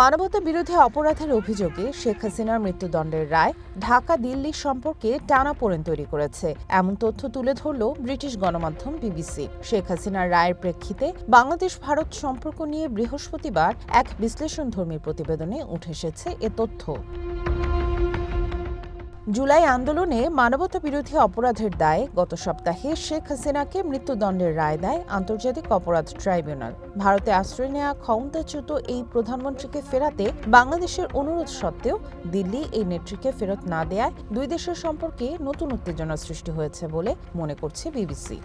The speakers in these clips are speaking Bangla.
মানবতা বিরোধী অপরাধের অভিযোগে শেখ হাসিনার মৃত্যুদণ্ডের রায় ঢাকা দিল্লি সম্পর্কে টানাপোড়েন তৈরি করেছে। এমন তথ্য তুলে ধরল ব্রিটিশ গণমাধ্যম বিবিসি। শেখ হাসিনার রায়ের প্রেক্ষিতে বাংলাদেশ ভারত সম্পর্ক নিয়ে বৃহস্পতিবার এক বিশ্লেষণধর্মী প্রতিবেদনে উঠে এসেছে এ তথ্য। জুলাই আন্দোলনে মানবতা বিরোধী অপরাধের দায়ে গত সপ্তাহে শেখ হাসিনাকে মৃত্যুদণ্ডের রায় দেয় আন্তর্জাতিক অপরাধ ট্রাইব্যুনাল। ভারতে আশ্রয় নেওয়া ক্ষমতাচ্যুত এই প্রধানমন্ত্রীকে ফেরাতে বাংলাদেশের অনুরোধ সত্ত্বেও দিল্লি এই নেত্রীকে ফেরত না দেয়ায় দুই দেশের সম্পর্কে নতুন উত্তেজনা সৃষ্টি হয়েছে বলে মনে করছে বিবিসি।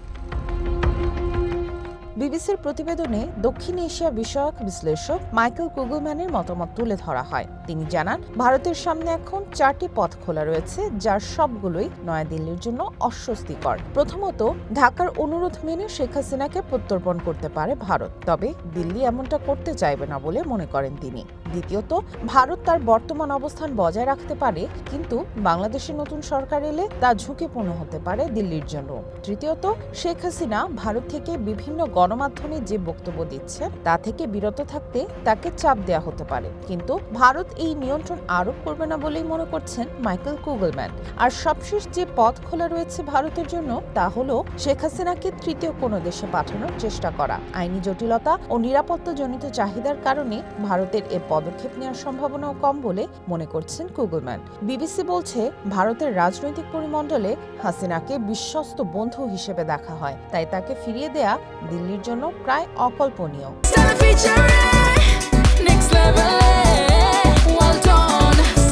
বিবিসির প্রতিবেদনে দক্ষিণ এশিয়া বিষয়ক বিশ্লেষক মাইকেল কুগুম্যানের মতামত তুলে ধরা হয়। তিনি জানান, ভারতের সামনে এখন চারটি পথ খোলা রয়েছে, যার সবগুলোই নয়াদিল্লির জন্য অস্বস্তিকর। প্রথমত, ঢাকার অনুরোধ মেনে শেখ হাসিনাকে প্রত্যর্পণ করতে পারে ভারত। তবে দিল্লি এমনটা করতে চাইবে না বলে মনে করেন তিনি। দ্বিতীয়ত, ভারত তার বর্তমান অবস্থান বজায় রাখতে পারে, কিন্তু বাংলাদেশের নতুন সরকার এলে তা ঝুঁকিপূর্ণ হতে পারে দিল্লির জন্য। তৃতীয়ত, শেখ হাসিনা ভারত থেকে বিভিন্ন গণমাধ্যমে যে বক্তব্য দিচ্ছে তা থেকে বিরত থাকতে তাকে চাপ দেওয়া হতে পারে। কিন্তু ভারত এই নিয়ন্ত্রণ আরোপ করবে না বলেই মনে করছেন মাইকেল কুগলম্যান। আর সবশেষ যে পথ খোলা রয়েছে ভারতের জন্য, তা হল শেখ হাসিনাকে তৃতীয় কোনো দেশে পাঠানোর চেষ্টা করা। আইনি জটিলতা ও নিরাপত্তাজনিত চাহিদার কারণে ভারতের এ পদক্ষেপ নেওয়ার সম্ভাবনাও কম বলে মনে করছেন কুগলম্যান বিবিসি বলছে ভারতের রাজনৈতিক পরিমণ্ডলে হাসিনাকে বিশ্বস্ত বন্ধু হিসেবে দেখা হয় তাই তাকে ফিরিয়ে দেয়া দিল্লির জন্য প্রায় অকল্পনীয়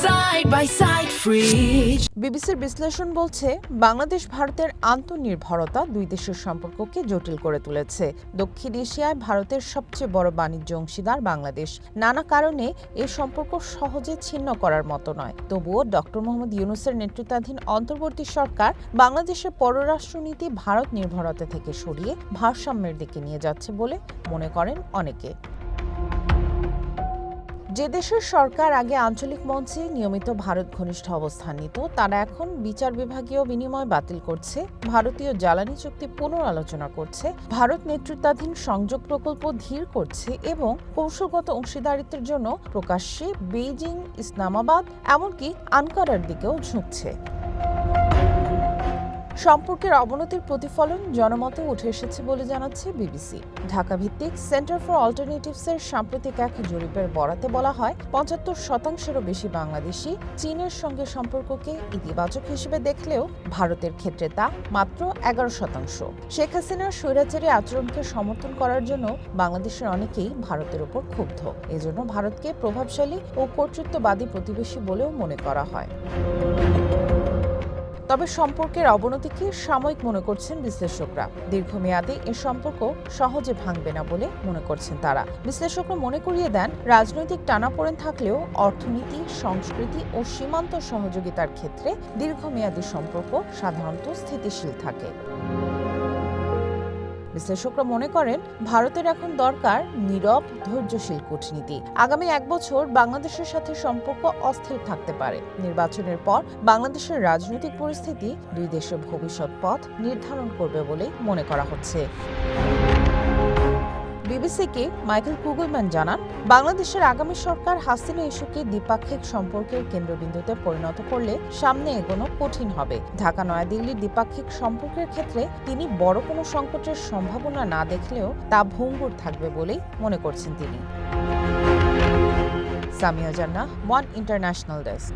side by side, free. বিবিসির বিশ্লেষণ বলছে, বাংলাদেশ ভারতের আন্তনির্ভরতা দুই দেশের সম্পর্ককে জটিল করে তুলেছে। দক্ষিণ এশিয়ায় ভারতের সবচেয়ে বড় বাণিজ্য অংশীদার বাংলাদেশ। নানা কারণে এই সম্পর্ক সহজে ছিন্ন করার মতো নয়। তবুও ডক্টর মোহাম্মদ ইউনুসের নেতৃত্বাধীন অন্তর্বর্তী সরকার বাংলাদেশের পররাষ্ট্রনীতি ভারত নির্ভরতা থেকে সরিয়ে ভারসাম্যের দিকে নিয়ে যাচ্ছে বলে মনে করেন অনেকে। যে দেশের সরকার আগে আঞ্চলিক মঞ্চে নিয়মিত ভারত ঘনিষ্ঠ অবস্থান নিত, তারা এখন বিচার বিভাগীয় বিনিময় বাতিল করছে, ভারতীয় জ্বালানি চুক্তি পুনরালোচনা করছে, ভারত নেতৃত্বাধীন সংযোগ প্রকল্প ধীর করছে এবং কৌশলগত অংশীদারিত্বের জন্য প্রকাশ্যে বেইজিং, ইসলামাবাদ, এমনকি আনকারার দিকেও ঝুঁকছে। সম্পর্কের অবনতির প্রতিফলন জনমতে উঠে এসেছে বলে জানাচ্ছে বিবিসি। ঢাকা ভিত্তিক সেন্টার ফর অল্টারনেটিভসের সাম্প্রতিক এক জরিপের বরাতে বলা হয়, পঁচাত্তর শতাংশেরও বেশি বাংলাদেশি চীনের সঙ্গে সম্পর্ককে ইতিবাচক হিসেবে দেখলেও ভারতের ক্ষেত্রে তা মাত্র এগারো শতাংশ। শেখ হাসিনার স্বৈরাচারী আচরণকে সমর্থন করার জন্য বাংলাদেশের অনেকেই ভারতের ওপর ক্ষুব্ধ। এজন্য ভারতকে প্রভাবশালী ও কর্তৃত্ববাদী প্রতিবেশী বলেও মনে করা হয়। তবে সম্পর্কের অবনতিকে সাময়িক মনে করছেন বিশ্লেষকরা। দীর্ঘমেয়াদে এ সম্পর্ক সহজে ভাঙবে না বলে মনে করছেন তারা। বিশ্লেষকরা মনে করিয়ে দেন, রাজনৈতিক টানাপোড়েন থাকলেও অর্থনীতি, সংস্কৃতি ও সীমান্ত সহযোগিতার ক্ষেত্রে দীর্ঘমেয়াদী সম্পর্ক সাধারণত স্থিতিশীল থাকে। বিশ্লেষকরা মনে করেন, ভারতের এখন দরকার নীরব, ধৈর্যশীল কূটনীতি। আগামী এক বছর বাংলাদেশের সাথে সম্পর্ক অস্থির থাকতে পারে। নির্বাচনের পর বাংলাদেশের রাজনৈতিক পরিস্থিতি দুই দেশের ভবিষ্যৎ পথ নির্ধারণ করবে বলে মনে করা হচ্ছে। বিবিসিকে মাইকেল কুগলম্যান জানান, বাংলাদেশের আগামী সরকার হাসিনা ইস্যুকে দ্বিপাক্ষিক সম্পর্কের কেন্দ্রবিন্দুতে পরিণত করলে সামনে এগোনো কঠিন হবে। ঢাকা নয়াদিল্লির দ্বিপাক্ষিক সম্পর্কের ক্ষেত্রে তিনি বড় কোনো সংকটের সম্ভাবনা না দেখলেও তা ভঙ্গুর থাকবে বলেই মনে করছেন তিনি। সামিয়া জান্নাহ, ওয়ান ইন্টারন্যাশনাল ডেস্ক।